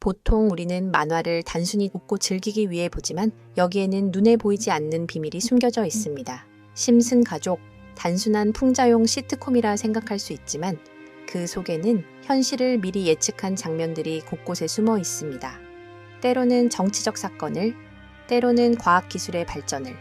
보통 우리는 만화를 단순히 웃고 즐기기 위해 보지만 여기에는 눈에 보이지 않는 비밀이 숨겨져 있습니다. 심슨 가족, 단순한 풍자용 시트콤이라 생각할 수 있지만 그 속에는 현실을 미리 예측한 장면들이 곳곳에 숨어 있습니다. 때로는 정치적 사건을, 때로는 과학기술의 발전을,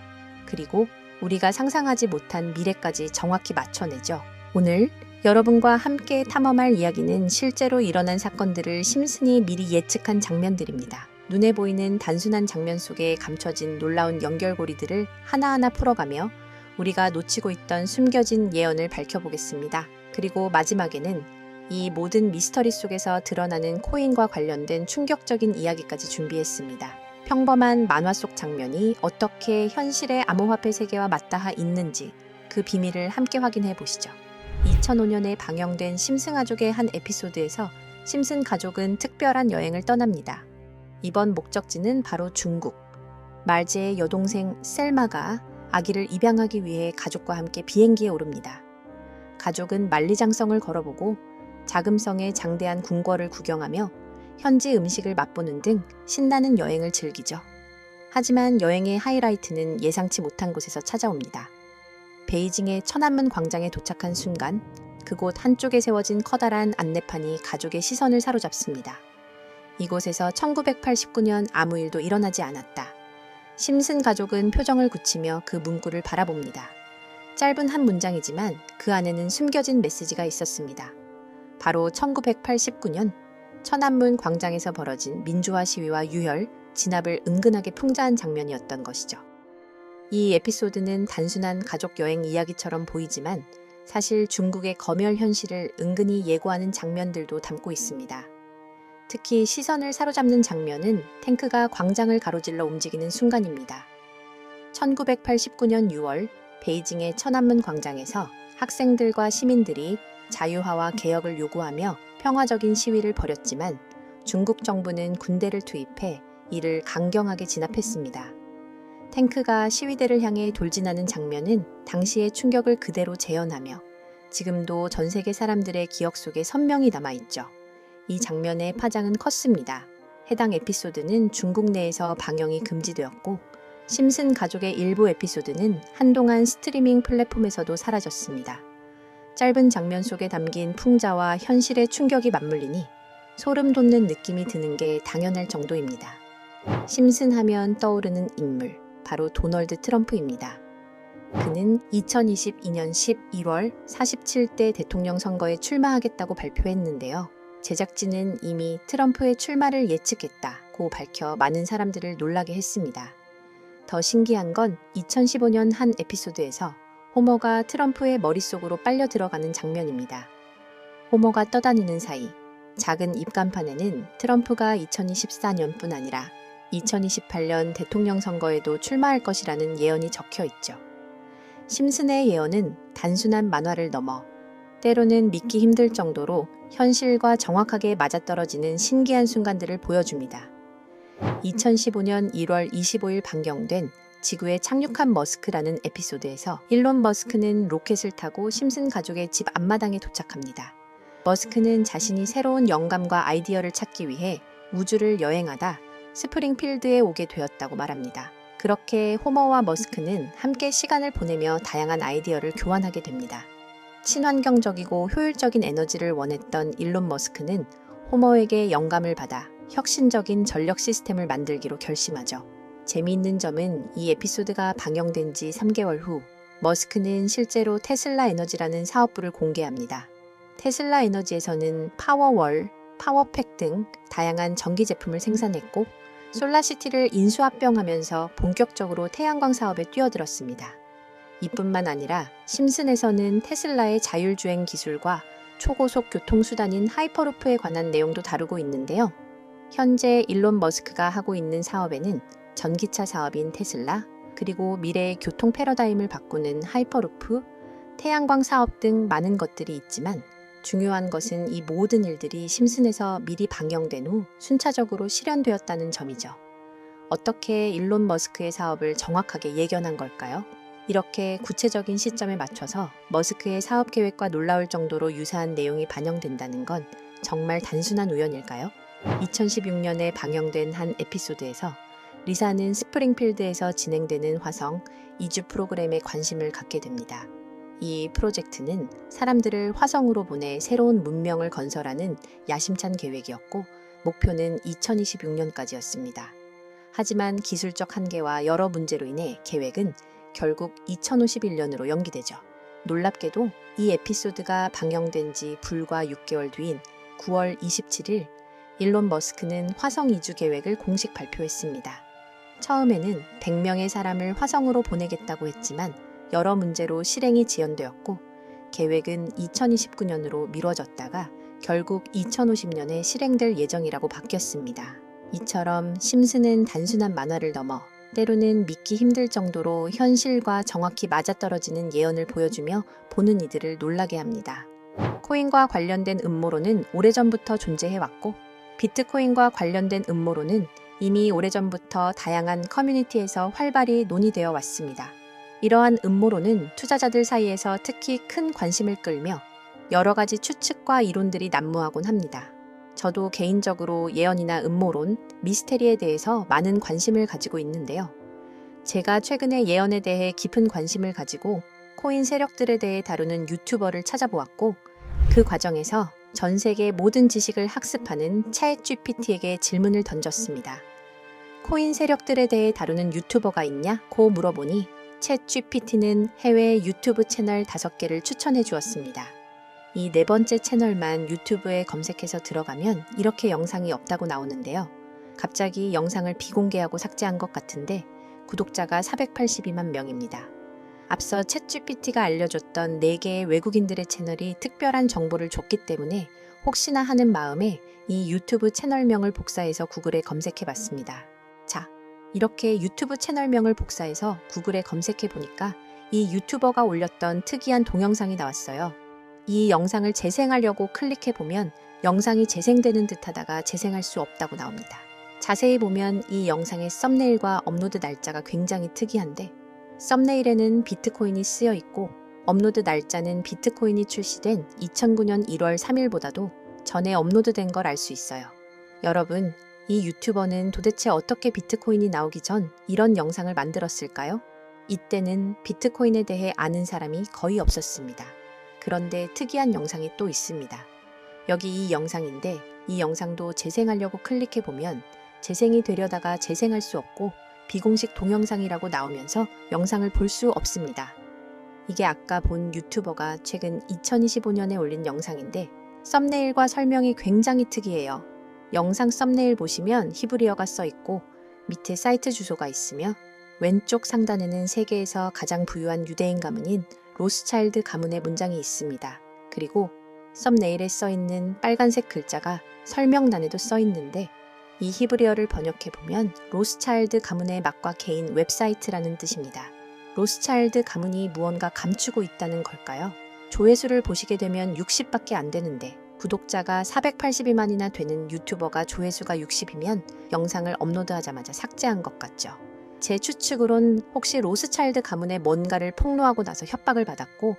그리고 우리가 상상하지 못한 미래까지 정확히 맞춰내죠. 오늘 여러분과 함께 탐험할 이야기는 실제로 일어난 사건들을 심슨이 미리 예측한 장면들입니다. 눈에 보이는 단순한 장면 속에 감춰진 놀라운 연결고리들을 하나하나 풀어가며 우리가 놓치고 있던 숨겨진 예언을 밝혀보겠습니다. 그리고 마지막에는 이 모든 미스터리 속에서 드러나는 코인과 관련된 충격적인 이야기까지 준비했습니다. 평범한 만화 속 장면이 어떻게 현실의 암호화폐 세계와 맞닿아 있는지 그 비밀을 함께 확인해 보시죠. 2005년에 방영된 심슨 가족의 한 에피소드에서 심슨 가족은 특별한 여행을 떠납니다. 이번 목적지는 바로 중국. 말제의 여동생 셀마가 아기를 입양하기 위해 가족과 함께 비행기에 오릅니다. 가족은 만리장성을 걸어보고 자금성의 장대한 궁궐을 구경하며 현지 음식을 맛보는 등 신나는 여행을 즐기죠. 하지만 여행의 하이라이트는 예상치 못한 곳에서 찾아옵니다. 베이징의 천안문 광장에 도착한 순간 그곳 한쪽에 세워진 커다란 안내판이 가족의 시선을 사로잡습니다. 이곳에서 1989년 아무 일도 일어나지 않았다. 심슨 가족은 표정을 굳히며 그 문구를 바라봅니다. 짧은 한 문장이지만 그 안에는 숨겨진 메시지가 있었습니다. 바로 1989년 천안문 광장에서 벌어진 민주화 시위와 유혈, 진압을 은근하게 풍자한 장면이었던 것이죠. 이 에피소드는 단순한 가족 여행 이야기처럼 보이지만 사실 중국의 검열 현실을 은근히 예고하는 장면들도 담고 있습니다. 특히 시선을 사로잡는 장면은 탱크가 광장을 가로질러 움직이는 순간입니다. 1989년 6월 베이징의 천안문 광장에서 학생들과 시민들이 자유화와 개혁을 요구하며 평화적인 시위를 벌였지만 중국 정부는 군대를 투입해 이를 강경하게 진압했습니다. 탱크가 시위대를 향해 돌진하는 장면은 당시의 충격을 그대로 재현하며 지금도 전 세계 사람들의 기억 속에 선명히 남아있죠. 이 장면의 파장은 컸습니다. 해당 에피소드는 중국 내에서 방영이 금지되었고 심슨 가족의 일부 에피소드는 한동안 스트리밍 플랫폼에서도 사라졌습니다. 짧은 장면 속에 담긴 풍자와 현실의 충격이 맞물리니 소름 돋는 느낌이 드는 게 당연할 정도입니다. 심슨 하면 떠오르는 인물, 바로 도널드 트럼프입니다. 그는 2022년 11월 47대 대통령 선거에 출마하겠다고 발표했는데요. 제작진은 이미 트럼프의 출마를 예측했다고 밝혀 많은 사람들을 놀라게 했습니다. 더 신기한 건 2015년 한 에피소드에서 호머가 트럼프의 머릿속으로 빨려 들어가는 장면입니다. 호머가 떠다니는 사이 작은 입간판에는 트럼프가 2024년뿐 아니라 2028년 대통령 선거에도 출마할 것이라는 예언이 적혀 있죠. 심슨의 예언은 단순한 만화를 넘어 때로는 믿기 힘들 정도로 현실과 정확하게 맞아떨어지는 신기한 순간들을 보여줍니다. 2015년 1월 25일 방영된 지구에 착륙한 머스크라는 에피소드에서 일론 머스크는 로켓을 타고 심슨 가족의 집 앞마당에 도착합니다. 머스크는 자신이 새로운 영감과 아이디어를 찾기 위해 우주를 여행하다 스프링필드에 오게 되었다고 말합니다. 그렇게 호머와 머스크는 함께 시간을 보내며 다양한 아이디어를 교환하게 됩니다. 친환경적이고 효율적인 에너지를 원했던 일론 머스크는 호머에게 영감을 받아 혁신적인 전력 시스템을 만들기로 결심하죠. 재미있는 점은 이 에피소드가 방영된 지 3개월 후 머스크는 실제로 테슬라 에너지라는 사업부를 공개합니다. 테슬라 에너지에서는 파워월, 파워팩 등 다양한 전기 제품을 생산했고 솔라시티를 인수합병하면서 본격적으로 태양광 사업에 뛰어들었습니다. 이뿐만 아니라 심슨에서는 테슬라의 자율주행 기술과 초고속 교통수단인 하이퍼루프에 관한 내용도 다루고 있는데요. 현재 일론 머스크가 하고 있는 사업에는 전기차 사업인 테슬라, 그리고 미래의 교통 패러다임을 바꾸는 하이퍼루프, 태양광 사업 등 많은 것들이 있지만 중요한 것은 이 모든 일들이 심슨에서 미리 방영된 후 순차적으로 실현되었다는 점이죠. 어떻게 일론 머스크의 사업을 정확하게 예견한 걸까요? 이렇게 구체적인 시점에 맞춰서 머스크의 사업 계획과 놀라울 정도로 유사한 내용이 반영된다는 건 정말 단순한 우연일까요? 2016년에 방영된 한 에피소드에서 리사는 스프링필드에서 진행되는 화성 이주 프로그램에 관심을 갖게 됩니다. 이 프로젝트는 사람들을 화성으로 보내 새로운 문명을 건설하는 야심찬 계획이었고 목표는 2026년까지였습니다. 하지만 기술적 한계와 여러 문제로 인해 계획은 결국 2051년으로 연기되죠. 놀랍게도 이 에피소드가 방영된 지 불과 6개월 뒤인 9월 27일 일론 머스크는 화성 이주 계획을 공식 발표했습니다. 처음에는 100명의 사람을 화성으로 보내겠다고 했지만 여러 문제로 실행이 지연되었고 계획은 2029년으로 미뤄졌다가 결국 2050년에 실행될 예정이라고 바뀌었습니다. 이처럼 심스는 단순한 만화를 넘어 때로는 믿기 힘들 정도로 현실과 정확히 맞아떨어지는 예언을 보여주며 보는 이들을 놀라게 합니다. 코인과 관련된 음모론은 오래전부터 존재해왔고 비트코인과 관련된 음모론은 이미 오래전부터 다양한 커뮤니티에서 활발히 논의되어 왔습니다. 이러한 음모론은 투자자들 사이에서 특히 큰 관심을 끌며 여러 가지 추측과 이론들이 난무하곤 합니다. 저도 개인적으로 예언이나 음모론, 미스테리에 대해서 많은 관심을 가지고 있는데요. 제가 최근에 예언에 대해 깊은 관심을 가지고 코인 세력들에 대해 다루는 유튜버를 찾아보았고 그 과정에서 전 세계 모든 지식을 학습하는 챗 GPT에게 질문을 던졌습니다. 코인 세력들에 대해 다루는 유튜버가 있냐? 고 물어보니 챗 GPT는 해외 유튜브 채널 5개를 추천해 주었습니다. 이 네 번째 채널만 유튜브에 검색해서 들어가면 이렇게 영상이 없다고 나오는데요. 갑자기 영상을 비공개하고 삭제한 것 같은데 구독자가 482만 명입니다. 앞서 챗GPT가 알려줬던 4개의 외국인들의 채널이 특별한 정보를 줬기 때문에 혹시나 하는 마음에 이 유튜브 채널명을 복사해서 구글에 검색해 봤습니다. 자, 이렇게 유튜브 채널명을 복사해서 구글에 검색해 보니까 이 유튜버가 올렸던 특이한 동영상이 나왔어요. 이 영상을 재생하려고 클릭해 보면 영상이 재생되는 듯 하다가 재생할 수 없다고 나옵니다. 자세히 보면 이 영상의 썸네일과 업로드 날짜가 굉장히 특이한데 썸네일에는 비트코인이 쓰여 있고 업로드 날짜는 비트코인이 출시된 2009년 1월 3일보다도 전에 업로드된 걸 알 수 있어요. 여러분, 이 유튜버는 도대체 어떻게 비트코인이 나오기 전 이런 영상을 만들었을까요? 이때는 비트코인에 대해 아는 사람이 거의 없었습니다. 그런데 특이한 영상이 또 있습니다. 여기 이 영상인데 이 영상도 재생하려고 클릭해 보면 재생이 되려다가 재생할 수 없고 비공식 동영상이라고 나오면서 영상을 볼 수 없습니다. 이게 아까 본 유튜버가 최근 2025년에 올린 영상인데 썸네일과 설명이 굉장히 특이해요. 영상 썸네일 보시면 히브리어가 써 있고 밑에 사이트 주소가 있으며 왼쪽 상단에는 세계에서 가장 부유한 유대인 가문인 로스차일드 가문의 문장이 있습니다. 그리고 썸네일에 써 있는 빨간색 글자가 설명란에도 써 있는데 이 히브리어를 번역해 보면 로스차일드 가문의 맛과 개인 웹사이트라는 뜻입니다. 로스차일드 가문이 무언가 감추고 있다는 걸까요? 조회수를 보시게 되면 60밖에 안 되는데 구독자가 482만이나 되는 유튜버가 조회수가 60이면 영상을 업로드하자마자 삭제한 것 같죠. 제 추측으론 혹시 로스차일드 가문의 뭔가를 폭로하고 나서 협박을 받았고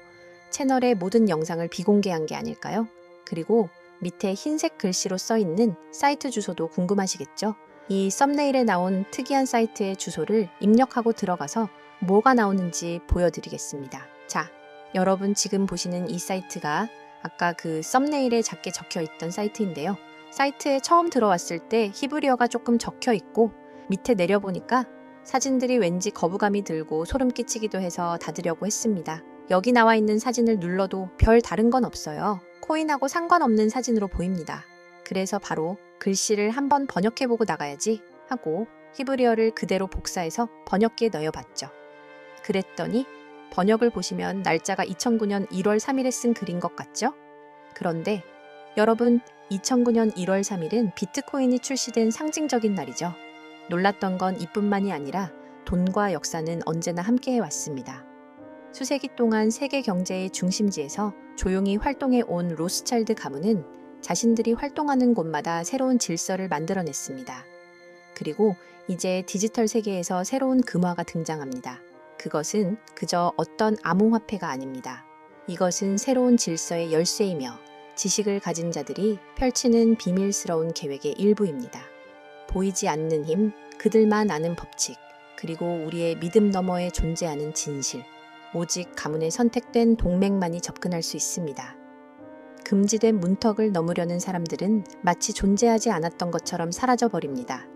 채널의 모든 영상을 비공개한 게 아닐까요? 그리고 밑에 흰색 글씨로 써 있는 사이트 주소도 궁금하시겠죠? 이 썸네일에 나온 특이한 사이트의 주소를 입력하고 들어가서 뭐가 나오는지 보여드리겠습니다. 자, 여러분 지금 보시는 이 사이트가 아까 그 썸네일에 작게 적혀 있던 사이트인데요. 사이트에 처음 들어왔을 때 히브리어가 조금 적혀 있고 밑에 내려보니까 사진들이 왠지 거부감이 들고 소름 끼치기도 해서 닫으려고 했습니다. 여기 나와 있는 사진을 눌러도 별 다른 건 없어요. 코인하고 상관없는 사진으로 보입니다. 그래서 바로 글씨를 한번 번역해보고 나가야지 하고 히브리어를 그대로 복사해서 번역기에 넣어봤죠. 그랬더니 번역을 보시면 날짜가 2009년 1월 3일에 쓴 글인 것 같죠? 그런데 여러분 2009년 1월 3일은 비트코인이 출시된 상징적인 날이죠. 놀랐던 건 이뿐만이 아니라 돈과 역사는 언제나 함께해 왔습니다. 수세기 동안 세계 경제의 중심지에서 조용히 활동해 온 로스차일드 가문은 자신들이 활동하는 곳마다 새로운 질서를 만들어냈습니다. 그리고 이제 디지털 세계에서 새로운 금화가 등장합니다. 그것은 그저 어떤 암호화폐가 아닙니다. 이것은 새로운 질서의 열쇠이며 지식을 가진 자들이 펼치는 비밀스러운 계획의 일부입니다. 보이지 않는 힘, 그들만 아는 법칙, 그리고 우리의 믿음 너머에 존재하는 진실. 오직 가문에 선택된 동맹만이 접근할 수 있습니다. 금지된 문턱을 넘으려는 사람들은 마치 존재하지 않았던 것처럼 사라져 버립니다.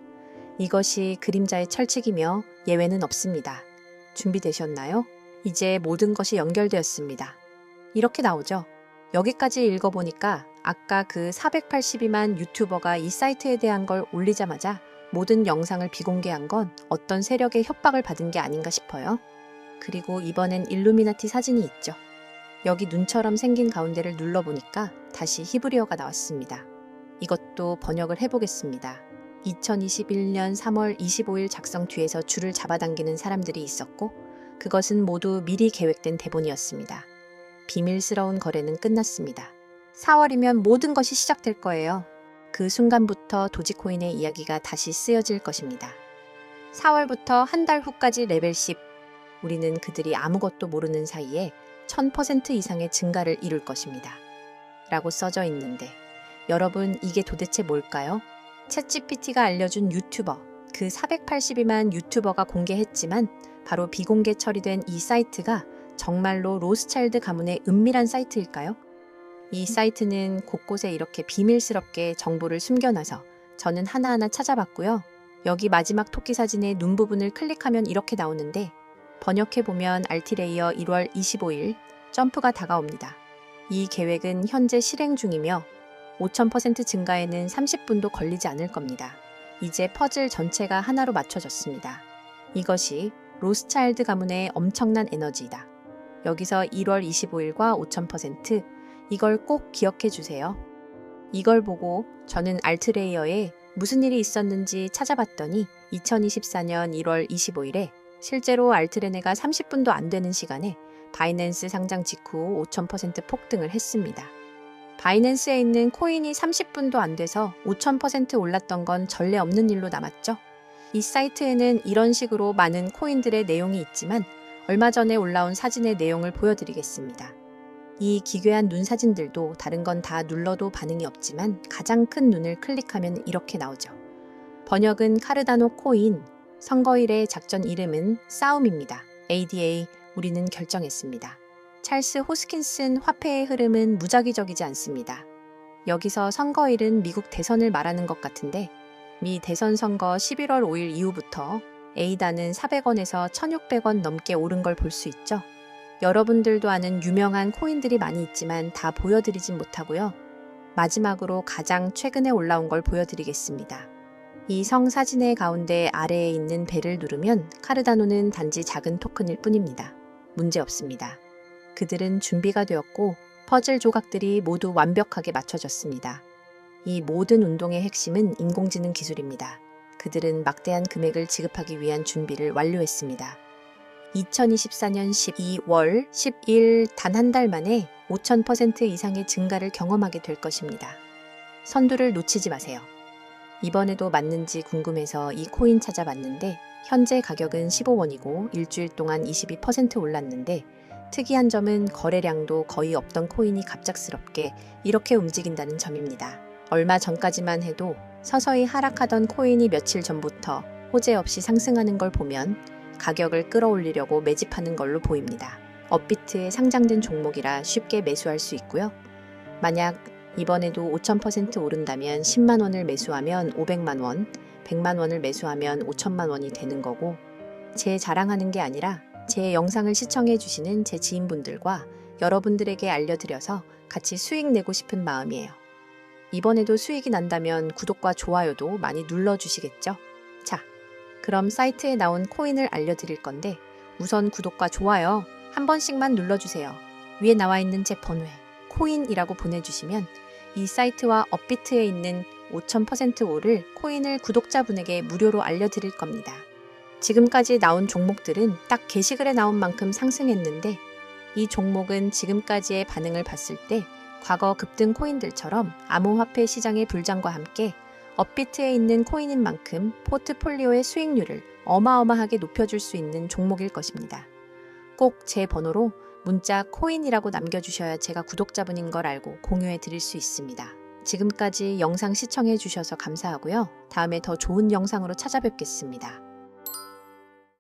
이것이 그림자의 철칙이며 예외는 없습니다. 준비되셨나요? 이제 모든 것이 연결되었습니다. 이렇게 나오죠. 여기까지 읽어보니까 아까 그 482만 유튜버가 이 사이트에 대한 걸 올리자마자 모든 영상을 비공개한 건 어떤 세력의 협박을 받은 게 아닌가 싶어요. 그리고 이번엔 일루미나티 사진이 있죠. 여기 눈처럼 생긴 가운데를 눌러보니까 다시 히브리어가 나왔습니다. 이것도 번역을 해보겠습니다. 2021년 3월 25일 작성 뒤에서 줄을 잡아당기는 사람들이 있었고, 그것은 모두 미리 계획된 대본이었습니다. 비밀스러운 거래는 끝났습니다. 4월이면 모든 것이 시작될 거예요. 그 순간부터 도지코인의 이야기가 다시 쓰여질 것입니다. 4월부터 한 달 후까지 레벨 10. 우리는 그들이 아무것도 모르는 사이에 1000% 이상의 증가를 이룰 것입니다. 라고 써져 있는데 여러분 이게 도대체 뭘까요? 챗GPT가 알려준 유튜버 그 482만 유튜버가 공개했지만 바로 비공개 처리된 이 사이트가 정말로 로스차일드 가문의 은밀한 사이트일까요? 이 사이트는 곳곳에 이렇게 비밀스럽게 정보를 숨겨놔서 저는 하나하나 찾아봤고요. 여기 마지막 토끼 사진의 눈 부분을 클릭하면 이렇게 나오는데 번역해보면 알티레이어 1월 25일 점프가 다가옵니다. 이 계획은 현재 실행 중이며 5000% 증가에는 30분도 걸리지 않을 겁니다. 이제 퍼즐 전체가 하나로 맞춰졌습니다. 이것이 로스차일드 가문의 엄청난 에너지이다. 여기서 1월 25일과 5000% 이걸 꼭 기억해 주세요. 이걸 보고 저는 알트레이어에 무슨 일이 있었는지 찾아봤더니 2024년 1월 25일에 실제로 알트레네가 30분도 안 되는 시간에 바이낸스 상장 직후 5000% 폭등을 했습니다. 바이낸스에 있는 코인이 30분도 안 돼서 5000% 올랐던 건 전례 없는 일로 남았죠. 이 사이트에는 이런 식으로 많은 코인들의 내용이 있지만 얼마 전에 올라온 사진의 내용을 보여드리겠습니다. 이 기괴한 눈 사진들도 다른 건 다 눌러도 반응이 없지만 가장 큰 눈을 클릭하면 이렇게 나오죠. 번역은 카르다노 코인, 선거일의 작전 이름은 싸움입니다. ADA, 우리는 결정했습니다. 찰스 호스킨슨 화폐의 흐름은 무작위적이지 않습니다. 여기서 선거일은 미국 대선을 말하는 것 같은데 미 대선 선거 11월 5일 이후부터 에이다는 400원에서 1600원 넘게 오른 걸 볼 수 있죠. 여러분들도 아는 유명한 코인들이 많이 있지만 다 보여드리진 못하고요. 마지막으로 가장 최근에 올라온 걸 보여드리겠습니다. 이 성 사진의 가운데 아래에 있는 벨을 누르면 카르다노는 단지 작은 토큰일 뿐입니다. 문제 없습니다. 그들은 준비가 되었고 퍼즐 조각들이 모두 완벽하게 맞춰졌습니다. 이 모든 운동의 핵심은 인공지능 기술입니다. 그들은 막대한 금액을 지급하기 위한 준비를 완료했습니다. 2024년 12월 10일 단 한 달 만에 5,000% 이상의 증가를 경험하게 될 것입니다. 선두를 놓치지 마세요. 이번에도 맞는지 궁금해서 이 코인 찾아봤는데 현재 가격은 15원이고 일주일 동안 22% 올랐는데 특이한 점은 거래량도 거의 없던 코인이 갑작스럽게 이렇게 움직인다는 점입니다. 얼마 전까지만 해도 서서히 하락하던 코인이 며칠 전부터 호재 없이 상승하는 걸 보면 가격을 끌어올리려고 매집하는 걸로 보입니다. 업비트에 상장된 종목이라 쉽게 매수할 수 있고요. 만약 이번에도 5,000% 오른다면 10만 원을 매수하면 500만 원, 100만 원을 매수하면 5천만 원이 되는 거고 제 자랑하는 게 아니라 제 영상을 시청해 주시는 제 지인분들과 여러분들에게 알려드려서 같이 수익 내고 싶은 마음이에요. 이번에도 수익이 난다면 구독과 좋아요도 많이 눌러주시겠죠? 자, 그럼 사이트에 나온 코인을 알려드릴 건데 우선 구독과 좋아요 한 번씩만 눌러주세요. 위에 나와 있는 제 번호에 코인이라고 보내주시면 이 사이트와 업비트에 있는 5000% 오를 코인을 구독자분에게 무료로 알려드릴 겁니다. 지금까지 나온 종목들은 딱 게시글에 나온 만큼 상승했는데 이 종목은 지금까지의 반응을 봤을 때 과거 급등 코인들처럼 암호화폐 시장의 불장과 함께 업비트에 있는 코인인 만큼 포트폴리오의 수익률을 어마어마하게 높여줄 수 있는 종목일 것입니다. 꼭 제 번호로 문자 코인이라고 남겨주셔야 제가 구독자분인 걸 알고 공유해 드릴 수 있습니다. 지금까지 영상 시청해 주셔서 감사하고요. 다음에 더 좋은 영상으로 찾아뵙겠습니다.